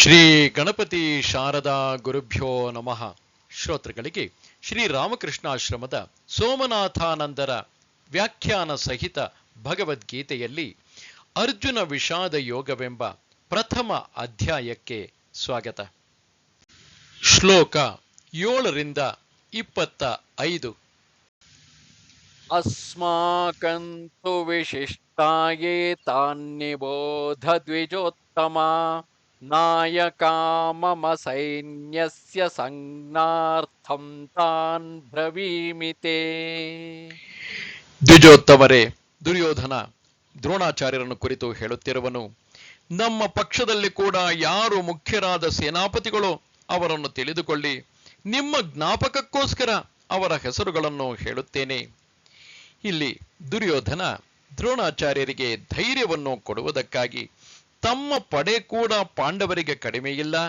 ಶ್ರೀ ಗಣಪತಿ ಶಾರದಾ ಗುರುಭ್ಯೋ ನಮಃ. ಶ್ರೋತೃಗಳಿಗೆ ಶ್ರೀ ರಾಮಕೃಷ್ಣಾಶ್ರಮದ ಸೋಮನಾಥಾನಂದರ ವ್ಯಾಖ್ಯಾನ ಸಹಿತ ಭಗವದ್ಗೀತೆಯಲ್ಲಿ ಅರ್ಜುನ ವಿಷಾದ ಯೋಗವೆಂಬ ಪ್ರಥಮ ಅಧ್ಯಾಯಕ್ಕೆ ಸ್ವಾಗತ. ಶ್ಲೋಕ ಏಳರಿಂದ ಇಪ್ಪತ್ತ ಐದು. ಅಸ್ಮಾಕಂತು ವಿಶಿಷ್ಟಾಯೇ ತಾನ್ಯಬೋಧ ದ್ವಿಜೋತ್ತಮ नायका मम सैन्यस्य संज्ञार्थं तान् ब्रवीमि ते ದ್ವಿಜೋತ್ತಮರೇ ದುರ್ಯೋಧನ ದ್ರೋಣಾಚಾರ್ಯರನ್ನು ಕುರಿತು ಹೇಳುತ್ತಿರುವನು ನಮ್ಮ ಪಕ್ಷದಲ್ಲಿ ಕೂಡ ಯಾರು ಮುಖ್ಯರಾದ ಸೇನಾಪತಿಗಳು ಅವರನ್ನು ತಿಳಿದುಕೊಳ್ಳಿ ನಿಮ್ಮ ಜ್ಞಾಪಕಕ್ಕೋಸ್ಕರ ಅವರ ಹೆಸರುಗಳನ್ನು ಹೇಳುತ್ತೇನೆ ಇಲ್ಲಿ ದುರ್ಯೋಧನ ದ್ರೋಣಾಚಾರ್ಯರಿಗೆ ಧೈರ್ಯವನ್ನು ಕೊಡುವುದಕ್ಕಾಗಿ ತಮ್ಮ ಪಡೆ ಕೂಡ ಪಾಂಡವರಿಗೆ ಕಡಿಮೆಯಿಲ್ಲ.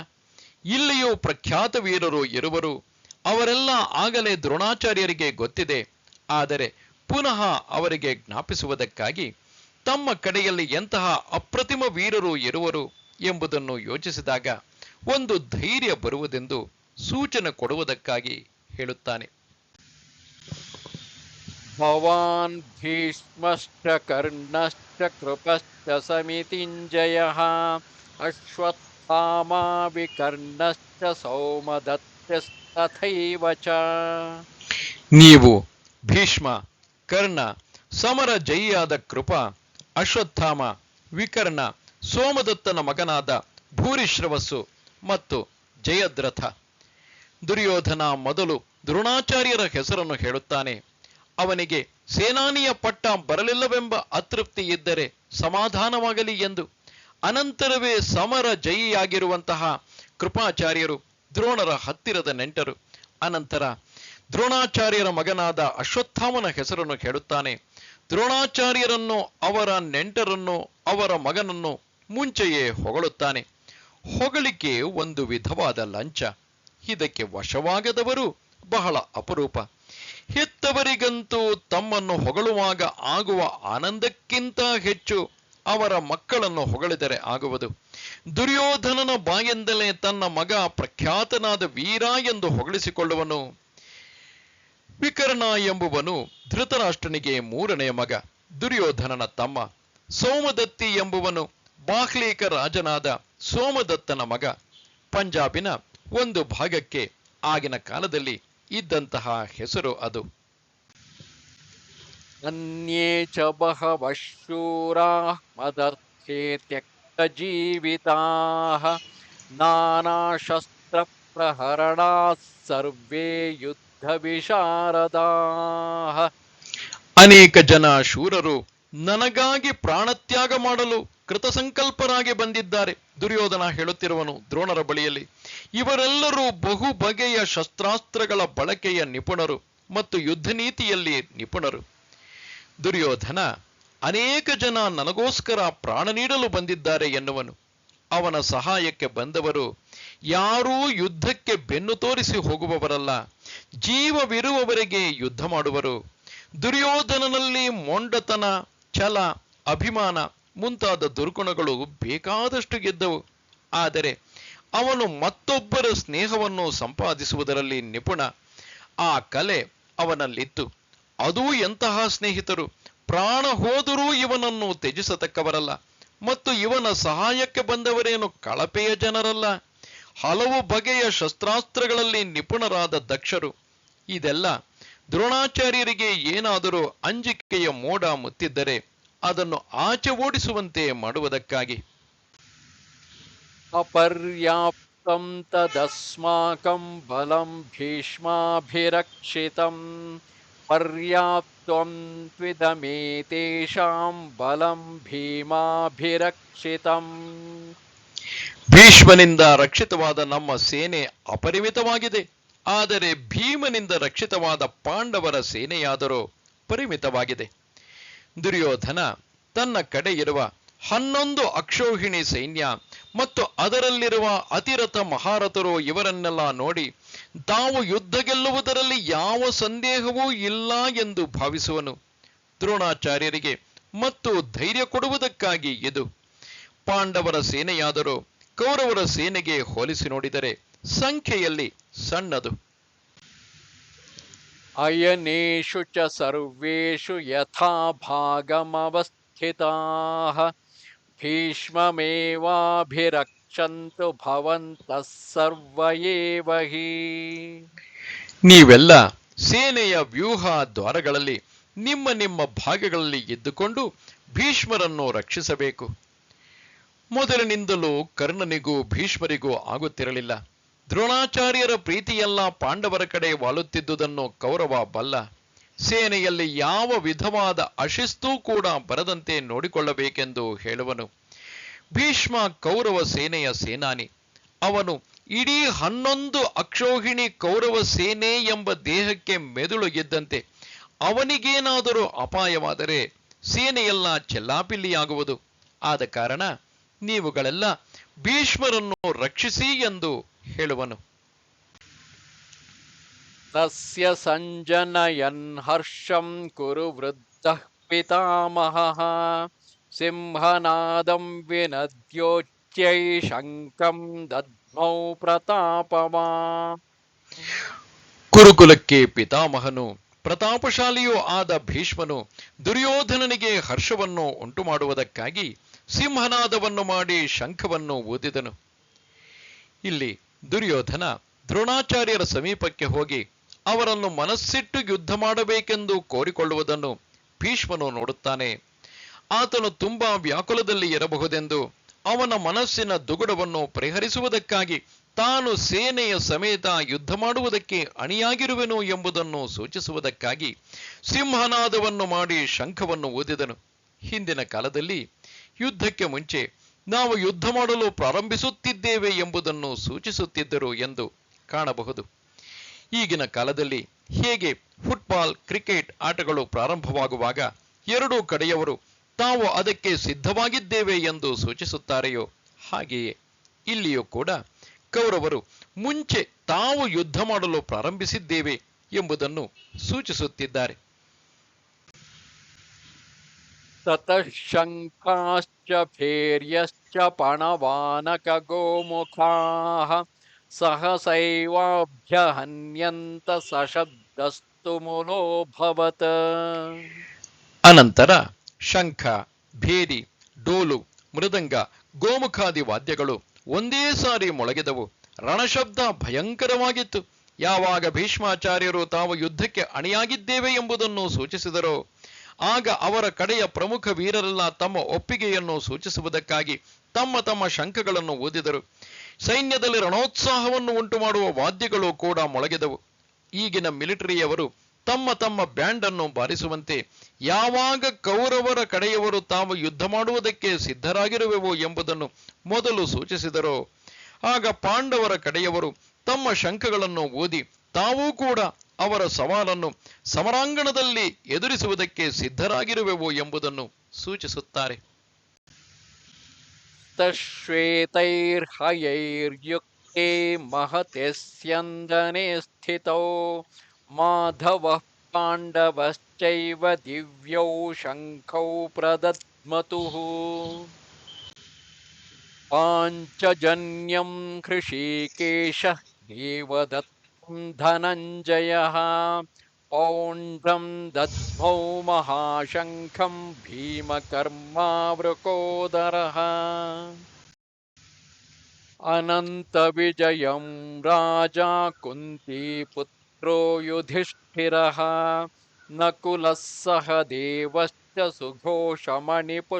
ಇಲ್ಲಿಯೂ ಪ್ರಖ್ಯಾತ ವೀರರು ಇರುವರು. ಅವರೆಲ್ಲ ಆಗಲೇ ದ್ರೋಣಾಚಾರ್ಯರಿಗೆ ಗೊತ್ತಿದೆ. ಆದರೆ ಪುನಃ ಅವರಿಗೆ ಜ್ಞಾಪಿಸುವುದಕ್ಕಾಗಿ ತಮ್ಮ ಕಡೆಯಲ್ಲಿ ಎಂತಹ ಅಪ್ರತಿಮ ವೀರರು ಇರುವರು ಎಂಬುದನ್ನು ಯೋಚಿಸಿದಾಗ ಒಂದು ಧೈರ್ಯ ಬರುವುದೆಂದು ಸೂಚನೆ ಕೊಡುವುದಕ್ಕಾಗಿ ಹೇಳುತ್ತಾನೆ. ಭವಾನ್ ಭೀಷ್ಮಶ್ಚ ಕರ್ಣಶ್ಚ कृपश्च समितिञ्जयः अश्वत्थामा विकर्णश्च सौमदत्तस्तथैव च ನೀವು ಭೀಷ್ಮ ಕರ್ಣ ಸಮರ ಜಯಿಯಾದ ಕೃಪ ಅಶ್ವತ್ಥಾಮ ವಿಕರ್ಣ ಸೋಮದತ್ತನ ಮಗನಾದ ಭೂರಿಶ್ರವಸ್ಸು ಮತ್ತು ಜಯದ್ರಥ ದುರ್ಯೋಧನ ಮೊದಲು ದ್ರೋಣಾಚಾರ್ಯರ ಹೆಸರನ್ನು ಹೇಳುತ್ತಾನೆ ಅವನಿಗೆ ಸೇನಾನಿಯ ಪಟ್ಟ ಬರಲಿಲ್ಲವೆಂಬ ಅತೃಪ್ತಿ ಇದ್ದರೆ ಸಮಾಧಾನವಾಗಲಿ ಎಂದು. ಅನಂತರವೇ ಸಮರ ಜಯಿಯಾಗಿರುವಂತಹ ಕೃಪಾಚಾರ್ಯರು ದ್ರೋಣರ ಹತ್ತಿರದ ನೆಂಟರು. ಅನಂತರ ದ್ರೋಣಾಚಾರ್ಯರ ಮಗನಾದ ಅಶ್ವತ್ಥಾಮನ ಹೆಸರನ್ನು ಹೇಳುತ್ತಾನೆ. ದ್ರೋಣಾಚಾರ್ಯರನ್ನು, ಅವರ ನೆಂಟರನ್ನು, ಅವರ ಮಗನನ್ನು ಮುಂಚೆಯೇ ಹೊಗಳುತ್ತಾನೆ. ಹೊಗಳಿಕೆ ಒಂದು ವಿಧವಾದ ಲಂಚ. ಇದಕ್ಕೆ ವಶವಾಗದವರು ಬಹಳ ಅಪರೂಪ. ಹೆತ್ತವರಿಗಂತೂ ತಮ್ಮನ್ನು ಹೊಗಳುವಾಗ ಆಗುವ ಆನಂದಕ್ಕಿಂತ ಹೆಚ್ಚು ಅವರ ಮಕ್ಕಳನ್ನು ಹೊಗಳಿದರೆ ಆಗುವುದು. ದುರ್ಯೋಧನನ ಬಾಯಿಂದಲೇ ತನ್ನ ಮಗ ಪ್ರಖ್ಯಾತನಾದ ವೀರ ಎಂದು ಹೊಗಳಿಸಿಕೊಳ್ಳುವನು. ವಿಕರ್ಣ ಎಂಬುವನು ಧೃತರಾಷ್ಟ್ರನಿಗೆ ಮೂರನೆಯ ಮಗ, ದುರ್ಯೋಧನನ ತಮ್ಮ. ಸೋಮದತ್ತಿ ಎಂಬುವನು ಬಾಹ್ಲೀಕ ರಾಜನಾದ ಸೋಮದತ್ತನ ಮಗ. ಪಂಜಾಬಿನ ಒಂದು ಭಾಗಕ್ಕೆ ಆಗಿನ ಕಾಲದಲ್ಲಿ ಇದ್ದಂತಹ ಹೆಸರು ಅದು. ಅನ್ಯೇ ಚ ಬಹವಶೂರಾ ಮದರ್ಥೇ ತ್ಯಕ್ತ ಜೀವಿತಾಹ ನಾನಾ ಶಸ್ತ್ರ ಪ್ರಹರಣಾ ಸರ್ವೇ ಯುದ್ಧ ವಿಶಾರದಾ ಅನೇಕ ಜನ ಶೂರರು ನನಗಾಗಿ ಪ್ರಾಣತ್ಯಾಗ ಮಾಡಲು ಕೃತಸಂಕಲ್ಪರಾಗಿ ಬಂದಿದ್ದಾರೆ. ದುರ್ಯೋಧನ ಹೇಳುತ್ತಿರುವನು ದ್ರೋಣರ ಬಳಿಯಲ್ಲಿ, ಇವರೆಲ್ಲರೂ ಬಹು ಬಗೆಯ ಶಸ್ತ್ರಾಸ್ತ್ರಗಳ ಬಳಕೆಯ ನಿಪುಣರು ಮತ್ತು ಯುದ್ಧ ನೀತಿಯಲ್ಲಿ ನಿಪುಣರು. ದುರ್ಯೋಧನ, ಅನೇಕ ಜನ ನನಗೋಸ್ಕರ ಪ್ರಾಣ ನೀಡಲು ಬಂದಿದ್ದಾರೆ ಎನ್ನುವನು. ಅವನ ಸಹಾಯಕ್ಕೆ ಬಂದವರು ಯಾರೂ ಯುದ್ಧಕ್ಕೆ ಬೆನ್ನು ತೋರಿಸಿ ಹೋಗುವವರಲ್ಲ, ಜೀವವಿರುವವರೆಗೆ ಯುದ್ಧ ಮಾಡುವರು. ದುರ್ಯೋಧನನಲ್ಲಿ ಮೊಂಡತನ, ಛಲ, ಅಭಿಮಾನ ಮುಂತಾದ ದುರ್ಗುಣಗಳು ಬೇಕಾದಷ್ಟು ಗೆದ್ದವು. ಆದರೆ ಅವನು ಮತ್ತೊಬ್ಬರ ಸ್ನೇಹವನ್ನು ಸಂಪಾದಿಸುವುದರಲ್ಲಿ ನಿಪುಣ. ಆ ಕಲೆ ಅವನಲ್ಲಿತ್ತು. ಅದೂ ಎಂತಹ ಸ್ನೇಹಿತರು. ಪ್ರಾಣ ಹೋದರೂ ಇವನನ್ನು ತ್ಯಜಿಸತಕ್ಕವರಲ್ಲ. ಮತ್ತು ಇವನ ಸಹಾಯಕ್ಕೆ ಬಂದವರೇನು ಕಳಪೆಯ ಜನರಲ್ಲ. ಹಲವು ಬಗೆಯ ಶಸ್ತ್ರಾಸ್ತ್ರಗಳಲ್ಲಿ ನಿಪುಣರಾದ ದಕ್ಷರು. ಇದೆಲ್ಲ ದ್ರೋಣಾಚಾರ್ಯರಿಗೆ ಏನಾದರೂ ಅಂಜಿಕೆಯ ಮೋಡ ಮುತ್ತಿದ್ದರೆ ಅದನ್ನು ಆಚೆ ಓಡಿಸುವಂತೆ ಮಾಡುವುದಕ್ಕಾಗಿ. ಅಪರ್ಯಾಪ್ತಂ ತದಸ್ಮಾಕಂ ಬಲಂ ಭೀಷ್ಮಾಭಿರಕ್ಷಿತಂ. ಪರ್ಯಾಪ್ತಂ ತ್ವಿದಮೇತೇಷಾಂ ಬಲಂ ಭೀಮಾಭಿರಕ್ಷಿತಂ. ಭೀಷ್ಮನಿಂದ ರಕ್ಷಿತವಾದ ನಮ್ಮ ಸೇನೆ ಅಪರಿಮಿತವಾಗಿದೆ. ಆದರೆ ಭೀಮನಿಂದ ರಕ್ಷಿತವಾದ ಪಾಂಡವರ ಸೇನೆಯಾದರೂ ಪರಿಮಿತವಾಗಿದೆ. ದುರ್ಯೋಧನ ತನ್ನ ಕಡೆ ಇರುವ ಹನ್ನೊಂದು ಅಕ್ಷೋಹಿಣಿ ಸೈನ್ಯ ಮತ್ತು ಅದರಲ್ಲಿರುವ ಅತಿರಥ ಮಹಾರಥರು ಇವರನ್ನೆಲ್ಲ ನೋಡಿ, ತಾವು ಯುದ್ಧ ಗೆಲ್ಲುವುದರಲ್ಲಿ ಯಾವ ಸಂದೇಹವೂ ಇಲ್ಲ ಎಂದು ಭಾವಿಸುವನು. ದ್ರೋಣಾಚಾರ್ಯರಿಗೆ ಮತ್ತು ಧೈರ್ಯ ಕೊಡುವುದಕ್ಕಾಗಿ ಇದು. ಪಾಂಡವರ ಸೇನೆಯಾದರೂ ಕೌರವರ ಸೇನೆಗೆ ಹೋಲಿಸಿ ನೋಡಿದರೆ ಸಂಖ್ಯೆಯಲ್ಲಿ ಸಣ್ಣದು. अयनेषु च सर्वेषु यथा भागमवस्थिताः भीष्ममेवाभिरक्षन्तु भवन्तः सर्व एव हि ನೀವೆಲ್ಲ ಸೇನೆಯ ವ್ಯೂಹ ದ್ವಾರಗಳಲ್ಲಿ ನಿಮ್ಮ ನಿಮ್ಮ ಭಾಗಗಳಲ್ಲಿ ಇದ್ದುಕೊಂಡು ಭೀಷ್ಮರನ್ನು ರಕ್ಷಿಸಬೇಕು ಮೊದಲಿನಿಂದಲೂ ಕರ್ಣನಿಗೂ ಭೀಷ್ಮರಿಗೂ ಆಗುತ್ತಿರಲಿಲ್ಲ ದ್ರೋಣಾಚಾರ್ಯರ ಪ್ರೀತಿಯೆಲ್ಲ ಪಾಂಡವರ ಕಡೆ ವಾಲುತ್ತಿದ್ದುದನ್ನು ಕೌರವ ಬಲ್ಲ. ಸೇನೆಯಲ್ಲಿ ಯಾವ ವಿಧವಾದ ಅಶಿಸ್ತೂ ಕೂಡ ಬರದಂತೆ ನೋಡಿಕೊಳ್ಳಬೇಕೆಂದು ಹೇಳುವನು. ಭೀಷ್ಮ ಕೌರವ ಸೇನೆಯ ಸೇನಾನಿ. ಅವನು ಇಡೀ ಹನ್ನೊಂದು ಅಕ್ಷೋಹಿಣಿ ಕೌರವ ಸೇನೆ ಎಂಬ ದೇಹಕ್ಕೆ ಮೆದುಳು ಗೆದ್ದಂತೆ ಅವನಿಗೇನಾದರೂ ಅಪಾಯವಾದರೆ ಸೇನೆಯೆಲ್ಲ ಚೆಲ್ಲಾಪಿಲ್ಲಿಯಾಗುವುದು. ಆದ ಕಾರಣ ನೀವುಗಳೆಲ್ಲ ಭೀಷ್ಮರನ್ನು ರಕ್ಷಿಸಿ ಎಂದು ಹೇಳುವನು. ತಸ್ಯ ಸಂಜನಯನ್ ಹರ್ಷಂ ಕುರು ವೃದ್ಧಃ ಪಿತಾಮಹ. ಸಿಂಹನಾದಂ ವಿನದ್ಯೋಚ್ಯೈ ಶಂಕಂ ದದ್ಮೌ ಪ್ರತಾಪವಾ. ಕುರುಕುಲಕ್ಕೆ ಪಿತಾಮಹನು ಪ್ರತಾಪಶಾಲಿಯೂ ಆದ ಭೀಷ್ಮನು ದುರ್ಯೋಧನನಿಗೆ ಹರ್ಷವನ್ನು ಉಂಟು ಮಾಡುವುದಕ್ಕಾಗಿ ಸಿಂಹನಾದವನ್ನು ಮಾಡಿ ಶಂಖವನ್ನು ಓದಿದನು ಇಲ್ಲಿ ದುರ್ಯೋಧನ ದ್ರೋಣಾಚಾರ್ಯರ ಸಮೀಪಕ್ಕೆ ಹೋಗಿ ಅವರನ್ನು ಮನಸ್ಸಿಟ್ಟು ಯುದ್ಧ ಮಾಡಬೇಕೆಂದು ಕೋರಿಕೊಳ್ಳುವುದನ್ನು ಭೀಷ್ಮನು ನೋಡುತ್ತಾನೆ. ಆತನು ತುಂಬಾ ವ್ಯಾಕುಲದಲ್ಲಿ ಇರಬಹುದೆಂದು ಅವನ ಮನಸ್ಸಿನ ದುಗುಡವನ್ನು ಪರಿಹರಿಸುವುದಕ್ಕಾಗಿ ತಾನು ಸೇನೆಯ ಸಮೇತ ಯುದ್ಧ ಮಾಡುವುದಕ್ಕೆ ಅಣಿಯಾಗಿರುವೆನು ಎಂಬುದನ್ನು ಸೂಚಿಸುವುದಕ್ಕಾಗಿ ಸಿಂಹನಾದವನ್ನು ಮಾಡಿ ಶಂಖವನ್ನು ಓದಿದನು ಹಿಂದಿನ ಕಾಲದಲ್ಲಿ ಯುದ್ಧಕ್ಕೆ ಮುಂಚೆ ನಾವು ಯುದ್ಧ ಮಾಡಲು ಪ್ರಾರಂಭಿಸುತ್ತಿದ್ದೇವೆ ಎಂಬುದನ್ನು ಸೂಚಿಸುತ್ತಿದ್ದರು ಎಂದು ಕಾಣಬಹುದು. ಈಗಿನ ಕಾಲದಲ್ಲಿ ಹೇಗೆ ಫುಟ್ಬಾಲ್, ಕ್ರಿಕೆಟ್ ಆಟಗಳು ಪ್ರಾರಂಭವಾಗುವಾಗ ಎರಡೂ ಕಡೆಯವರು ತಾವು ಅದಕ್ಕೆ ಸಿದ್ಧವಾಗಿದ್ದೇವೆ ಎಂದು ಸೂಚಿಸುತ್ತಾರೆಯೋ ಹಾಗೆಯೇ ಇಲ್ಲಿಯೂ ಕೂಡ ಕೌರವರು ಮುಂಚೆ ತಾವು ಯುದ್ಧ ಮಾಡಲು ಪ್ರಾರಂಭಿಸಿದ್ದೇವೆ ಎಂಬುದನ್ನು ಸೂಚಿಸುತ್ತಿದ್ದಾರೆ. ततः शङ्खाश्च भैर्यश्च पणवानकगोमुखाः सहसैवाभ्यहन्यन्त सशब्दस्तु मुलोऽभवत् ಅನಂತರ ಶಂಖ ಭೇರಿ ಡೋಲು ಮೃದಂಗ ಗೋಮುಖಾದಿ ವಾದ್ಯಗಳು ಒಂದೇ ಸಾರಿ ಮೊಳಗಿದವು ರಣಶಬ್ದ ಭಯಂಕರವಾಗಿತ್ತು ಯಾವಾಗ ಭೀಷ್ಮಾಚಾರ್ಯರು ತಾವು ಯುದ್ಧಕ್ಕೆ ಅಣಿಯಾಗಿದ್ದೇವೆ ಎಂಬುದನ್ನು ಸೂಚಿಸಿದರೋ ಆಗ ಅವರ ಕಡೆಯ ಪ್ರಮುಖ ವೀರರೆಲ್ಲ ತಮ್ಮ ಒಪ್ಪಿಗೆಯನ್ನು ಸೂಚಿಸುವುದಕ್ಕಾಗಿ ತಮ್ಮ ತಮ್ಮ ಶಂಖಗಳನ್ನು ಓದಿದರು ಸೈನ್ಯದಲ್ಲಿ ರಣೋತ್ಸಾಹವನ್ನು ಉಂಟು ಮಾಡುವ ವಾದ್ಯಗಳು ಕೂಡ ಮೊಳಗಿದವು. ಈಗಿನ ಮಿಲಿಟರಿಯವರು ತಮ್ಮ ತಮ್ಮ ಬ್ಯಾಂಡ್ ಅನ್ನು ಬಾರಿಸುವಂತೆ ಯಾವಾಗ ಕೌರವರ ಕಡೆಯವರು ತಾವು ಯುದ್ಧ ಮಾಡುವುದಕ್ಕೆ ಸಿದ್ಧರಾಗಿರುವೆವು ಎಂಬುದನ್ನು ಮೊದಲು ಸೂಚಿಸಿದರು. ಆಗ ಪಾಂಡವರ ಕಡೆಯವರು ತಮ್ಮ ಶಂಖಗಳನ್ನು ಓದಿ ತಾವೂ ಕೂಡ ಅವರ ಸವಾಲನ್ನು ಸಮರಾಂಗಣದಲ್ಲಿ ಎದುರಿಸುವುದಕ್ಕೆ ಸಿದ್ಧರಾಗಿರುವೆವು ಎಂಬುದನ್ನು ಸೂಚಿಸುತ್ತಾರೆ. ಶ್ವೇತೈರ್ಹಯೈರ್ಯುಕ್ತೆ ಮಹತೆಸ್ಯಂದನೆ ಸ್ಥಿತೋ. ಮಾಧವ ಪಾಂಡವಶ್ಚೈವ ದಿವ್ಯೌ ಶಂಖೌ ಪ್ರದದ್ಮತು. ಪಾಂಚಜನ್ಯಂ ಕೃಷಿಕೇಶ धनञ्जयः पौण्ड्रं दद्मौ महाशङ्खं भीमकर्मावृकोदरः अनन्तविजयं राजा कुन्तीपुत्रो युधिष्ठिरः नकुलः सह देवश्च सुघोषमणिपुष्पकौ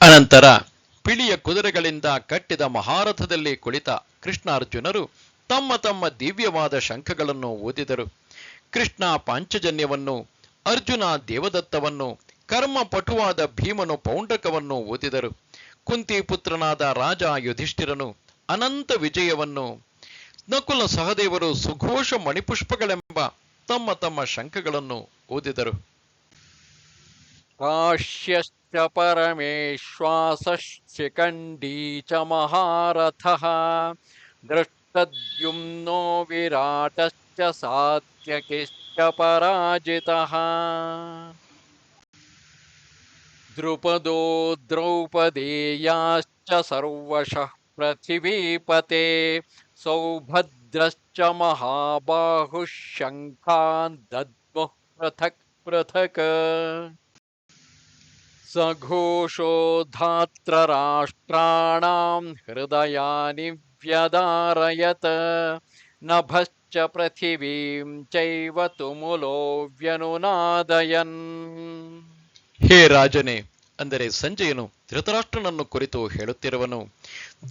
ಅನಂತರ ಪಿಳಿಯ ಕುದುರೆಗಳಿಂದ ಕಟ್ಟಿದ ಮಹಾರಥದಲ್ಲಿ ಕುಳಿತ ಕೃಷ್ಣಾರ್ಜುನರು ತಮ್ಮ ತಮ್ಮ ದಿವ್ಯವಾದ ಶಂಖಗಳನ್ನು ಓದಿದರು. ಕೃಷ್ಣ ಪಾಂಚಜನ್ಯವನ್ನು, ಅರ್ಜುನ ದೇವದತ್ತವನ್ನು, ಕರ್ಮ ಪಟುವಾದ ಭೀಮನು ಪೌಂಡಕವನ್ನು ಓದಿದರು. ಕುಂತಿ ಪುತ್ರನಾದ ರಾಜ ಯುಧಿಷ್ಠಿರನು ಅನಂತ ವಿಜಯವನ್ನು, ನಕುಲ ಸಹದೇವರು ಸುಘೋಷ ಮಣಿಪುಷ್ಪಗಳೆಂಬ ತಮ್ಮ ತಮ್ಮ ಶಂಖಗಳನ್ನು ಓದಿದರು. ಕಾಶ್ಯಶ್ಚ ಪರಮೇಶ್ವಾಸಶ್ಚಿಕಂಡೀ ಚ ಮಹಾರಥ, ದೃಷ್ಟ दृष्टद्युम्नो विराटश्च सात्यकिश्च पराजितः। द्रुपदो द्रौपदेयाश्च सर्वशः पृथिवीपते सौभद्रश्च महाबाहुः शङ्खान् दद्मुः पृथक् पृथक्। सघोषो धात्रराष्ट्राणां हृदयानि व्यदारयत नभश्च पृथिवीं चैव तुमुलो व्यनुनादयन् ಹೇ ರಾಜನೇ ಅಂದರೆ ಸಂಜಯನು ಧೃತರಾಷ್ಟ್ರನನ್ನು ಕುರಿತು ಹೇಳುತ್ತಿರುವನು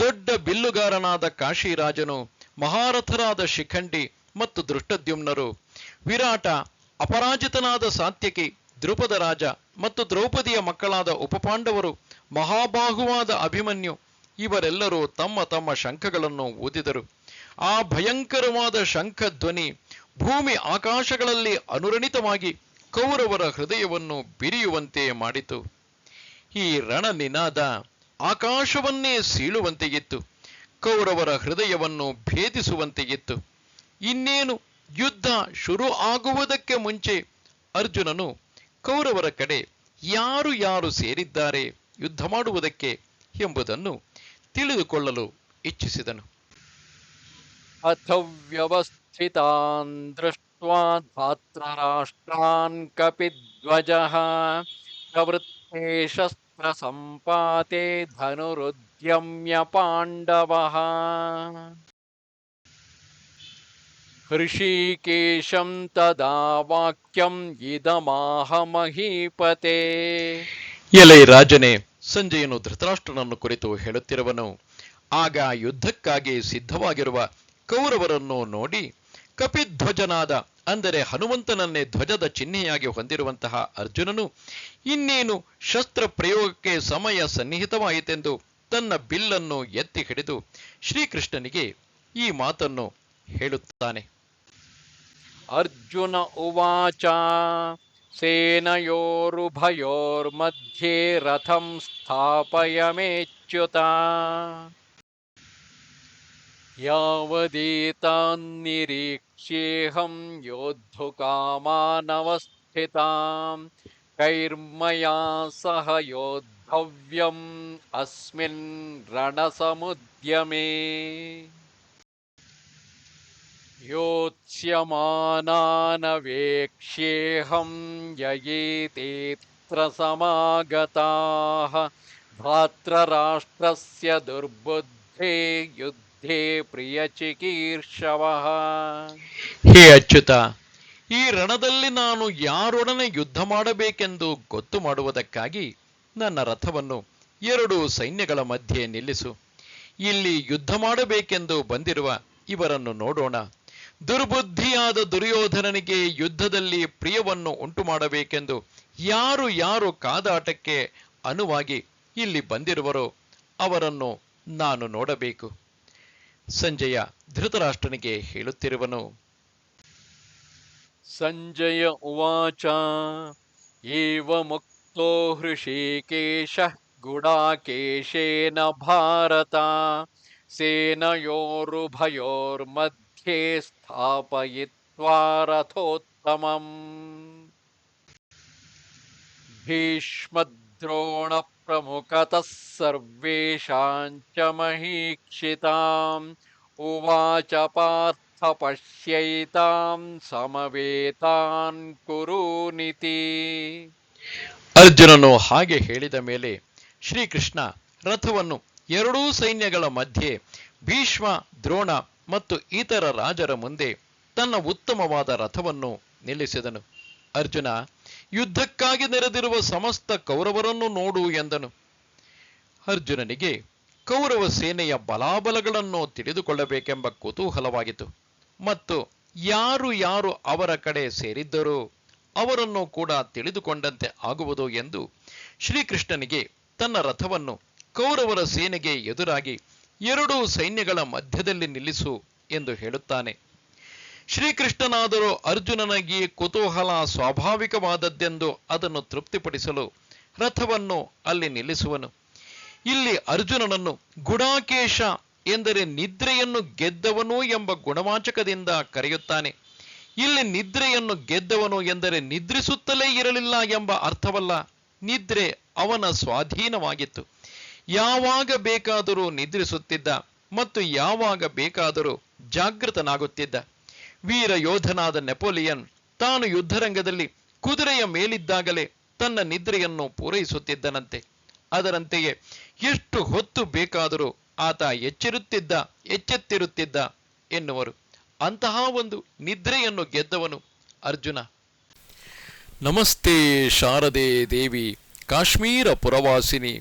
ದೊಡ್ಡ ಬಿಲ್ಲುಗಾರನಾದ ಕಾಶಿರಾಜನು ಮಹಾರಥರಾದ ಶಿಖಂಡಿ ಮತ್ತು ದೃಷ್ಟದ್ಯುಮ್ನರು ವಿರಾಟ ಅಪರಾಜಿತನಾದ ಸಾತ್ಯಕಿ ದ್ರುಪದ ರಾಜ ಮತ್ತು ದ್ರೌಪದಿಯ ಮಕ್ಕಳಾದ ಉಪಪಾಂಡವರು ಮಹಾಬಾಹುವಾದ ಅಭಿಮನ್ಯು ಇವರೆಲ್ಲರೂ ತಮ್ಮ ತಮ್ಮ ಶಂಖಗಳನ್ನು ಊದಿದರು. ಆ ಭಯಂಕರವಾದ ಶಂಖ ಧ್ವನಿ ಭೂಮಿ ಆಕಾಶಗಳಲ್ಲಿ ಅನುರಣಿತವಾಗಿ ಕೌರವರ ಹೃದಯವನ್ನು ಬಿರಿಯುವಂತೆ ಮಾಡಿತು. ಈ ರಣ ನಿನಾದ ಆಕಾಶವನ್ನೇ ಸೀಳುವಂತೆಗಿತ್ತು ಕೌರವರ ಹೃದಯವನ್ನು ಭೇದಿಸುವಂತೆಗಿತ್ತು ಇನ್ನೇನು ಯುದ್ಧ ಶುರು ಆಗುವುದಕ್ಕೆ ಮುಂಚೆ ಅರ್ಜುನನು ಕೌರವರ ಕಡೆ ಯಾರು ಯಾರು ಸೇರಿದ್ದಾರೆ ಯುದ್ಧ ಮಾಡುವುದಕ್ಕೆ ಎಂಬುದನ್ನು ತಿಳಿದುಕೊಳ್ಳಲು ಇಚ್ಛಿಸಿದನು. ಅಥವ್ಯವಸ್ಥಿತಾನ್ ದೃಷ್ಟ್ವಾ ಧಾತ್ರರಾಷ್ಟ್ರಾನ್ ಕಪಿಧ್ವಜ ಪ್ರವೃತ್ತೇ ಶಸ್ತ್ರ ಸಂಪಾತೆ ಧನುರುದ್ಯಮ್ಯ ಪಾಂಡವ. हृषीकेशं तदा वाक्यम् इदमाह महीपते ಎಲೈ ರಾಜನೇ ಸಂಜಯನು ಧೃತರಾಷ್ಟ್ರನನ್ನು ಕುರಿತು ಹೇಳುತ್ತಿರುವನು ಆಗ ಯುದ್ಧಕ್ಕಾಗಿ ಸಿದ್ಧವಾಗಿರುವ ಕೌರವರನ್ನು ನೋಡಿ ಕಪಿಧ್ವಜನಾದ ಅಂದರೆ ಹನುಮಂತನನ್ನೇ ಧ್ವಜದ ಚಿಹ್ನೆಯಾಗಿ ಹೊಂದಿರುವಂತಹ ಅರ್ಜುನನು ಇನ್ನೇನು ಶಸ್ತ್ರ ಪ್ರಯೋಗಕ್ಕೆ ಸಮಯ ಸನ್ನಿಹಿತವಾಯಿತೆಂದು ತನ್ನ ಬಿಲ್ಲನ್ನು ಎತ್ತಿ ಹಿಡಿದು ಶ್ರೀಕೃಷ್ಣನಿಗೆ ಈ ಮಾತನ್ನು ಹೇಳುತ್ತಾನೆ अर्जुन उवाच सेनयोरुभयोर्मध्ये रथं स्थापयमेच्युता। यावदेतान्निरीक्ष्येऽहं योद्धुकामानवस्थितां कैर्मया सह योद्धव्यम् अस्मिन् रणसमुद्यमे योत्स्यमानानवेक्ष्येऽहं ययेतेऽत्र समागताः भ्रातृराष्ट्रस्य दुर्बुद्धे युद्धे प्रियचिकीर्षवः ಹೇ ಅಚ್ಯುತ ಈ ರಣದಲ್ಲಿ ನಾನು ಯಾರೊಡನೆ ಯುದ್ಧ ಮಾಡಬೇಕೆಂದು ಗೊತ್ತು ಮಾಡುವುದಕ್ಕಾಗಿ ನನ್ನ ರಥವನ್ನು ಎರಡು ಸೈನ್ಯಗಳ ಮಧ್ಯೆ ನಿಲ್ಲಿಸು ಇಲ್ಲಿ ಯುದ್ಧ ಮಾಡಬೇಕೆಂದು ಬಂದಿರುವ ಇವರನ್ನು ನೋಡೋಣ ದುರ್ಬುದ್ಧಿಯಾದ ದುರ್ಯೋಧನನಿಗೆ ಯುದ್ಧದಲ್ಲಿ ಪ್ರಿಯವನ್ನು ಉಂಟು ಮಾಡಬೇಕೆಂದು ಯಾರು ಯಾರು ಕಾದಾಟಕ್ಕೆ ಅನುವಾಗಿ ಇಲ್ಲಿ ಬಂದಿರುವರೋ ಅವರನ್ನು ನಾನು ನೋಡಬೇಕು. ಸಂಜಯ ಧೃತರಾಷ್ಟ್ರನಿಗೆ ಹೇಳುತ್ತಿರುವನು, ಸಂಜಯ ಉವಾಚ, ಏವ ಮುಕ್ತೋ ಹೃಷಿಕೇಶ, ಗುಡಾಕೇಶೇನ ಭಾರತ ಸೇನಯೋರುಭಯೋರ್ಮಧ್ಯ सेनयोरुभयोर्मध्ये स्थापयित्वा रथोत्तमम् भीष्मद्रोणप्रमुखतः सर्वेषां च महीक्षिताम् उवाच पार्थ पश्यैतां समवेतान् कुरूनिति ಅರ್ಜುನನು ಹಾಗೆ ಹೇಳಿದ ಮೇಲೆ ಶ್ರೀಕೃಷ್ಣ ರಥವನ್ನು ಎರಡೂ ಸೈನ್ಯಗಳ ಮಧ್ಯೆ ಭೀಷ್ಮ ದ್ರೋಣ ಮತ್ತು ಇತರ ರಾಜರ ಮುಂದೆ ತನ್ನ ಉತ್ತಮವಾದ ರಥವನ್ನು ನಿಲ್ಲಿಸಿದನು. ಅರ್ಜುನ, ಯುದ್ಧಕ್ಕಾಗಿ ನೆರೆದಿರುವ ಸಮಸ್ತ ಕೌರವರನ್ನು ನೋಡು ಎಂದನು. ಅರ್ಜುನನಿಗೆ, ಕೌರವ ಸೇನೆಯ ಬಲಾಬಲಗಳನ್ನು ತಿಳಿದುಕೊಳ್ಳಬೇಕೆಂಬ ಕುತೂಹಲವಾಗಿತ್ತು. ಮತ್ತು ಯಾರು ಯಾರು ಅವರ ಕಡೆ ಸೇರಿದ್ದರೋ ಅವರನ್ನು ಕೂಡ ತಿಳಿದುಕೊಂಡಂತೆ ಆಗುವುದು ಎಂದು ಶ್ರೀಕೃಷ್ಣನಿಗೆ ತನ್ನ ರಥವನ್ನು ಕೌರವರ ಸೇನೆಗೆ ಎದುರಾಗಿ ಎರಡೂ ಸೈನ್ಯಗಳ ಮಧ್ಯದಲ್ಲಿ ನಿಲ್ಲಿಸು ಎಂದು ಹೇಳುತ್ತಾನೆ. ಶ್ರೀಕೃಷ್ಣನಾದರೂ ಅರ್ಜುನನಿಗೆ ಕುತೂಹಲ ಸ್ವಾಭಾವಿಕವಾದದ್ದೆಂದು ಅದನ್ನು ತೃಪ್ತಿಪಡಿಸಲು ರಥವನ್ನು ಅಲ್ಲಿ ನಿಲ್ಲಿಸುವನು. ಇಲ್ಲಿ ಅರ್ಜುನನನ್ನು ಗುಣಾಕೇಶ ಎಂದರೆ ನಿದ್ರೆಯನ್ನು ಗೆದ್ದವನು ಎಂಬ ಗುಣವಾಚಕದಿಂದ ಕರೆಯುತ್ತಾನೆ. ಇಲ್ಲಿ ನಿದ್ರೆಯನ್ನು ಗೆದ್ದವನು ಎಂದರೆ ನಿದ್ರಿಸುತ್ತಲೇ ಇರಲಿಲ್ಲ ಎಂಬ ಅರ್ಥವಲ್ಲ, ನಿದ್ರೆ ಅವನ ಸ್ವಾಧೀನವಾಗಿತ್ತು. ಯಾವಾಗ ಬೇಕಾದರೂ ನಿದ್ರಿಸುತ್ತಿದ್ದ ಮತ್ತು ಯಾವಾಗ ಬೇಕಾದರೂ ಜಾಗೃತನಾಗುತ್ತಿದ್ದ. ವೀರ ಯೋಧನಾದ ನೆಪೋಲಿಯನ್ ತಾನು ಯುದ್ಧರಂಗದಲ್ಲಿ ಕುದುರೆಯ ಮೇಲಿದ್ದಾಗಲೇ ತನ್ನ ನಿದ್ರೆಯನ್ನು ಪೂರೈಸುತ್ತಿದ್ದನಂತೆ. ಅದರಂತೆಯೇ ಎಷ್ಟು ಹೊತ್ತು ಬೇಕಾದರೂ ಆತ ಎಚ್ಚಿರುತ್ತಿದ್ದ, ಎಚ್ಚೆತ್ತಿರುತ್ತಿದ್ದ ಎನ್ನುವರು. ಅಂತಹ ಒಂದು ನಿದ್ರೆಯನ್ನು ಗೆದ್ದವನು ಅರ್ಜುನ. ನಮಸ್ತೆ ಶಾರದೆ ದೇವಿ, ಕಾಶ್ಮೀರ ಪುರವಾಸಿನಿ.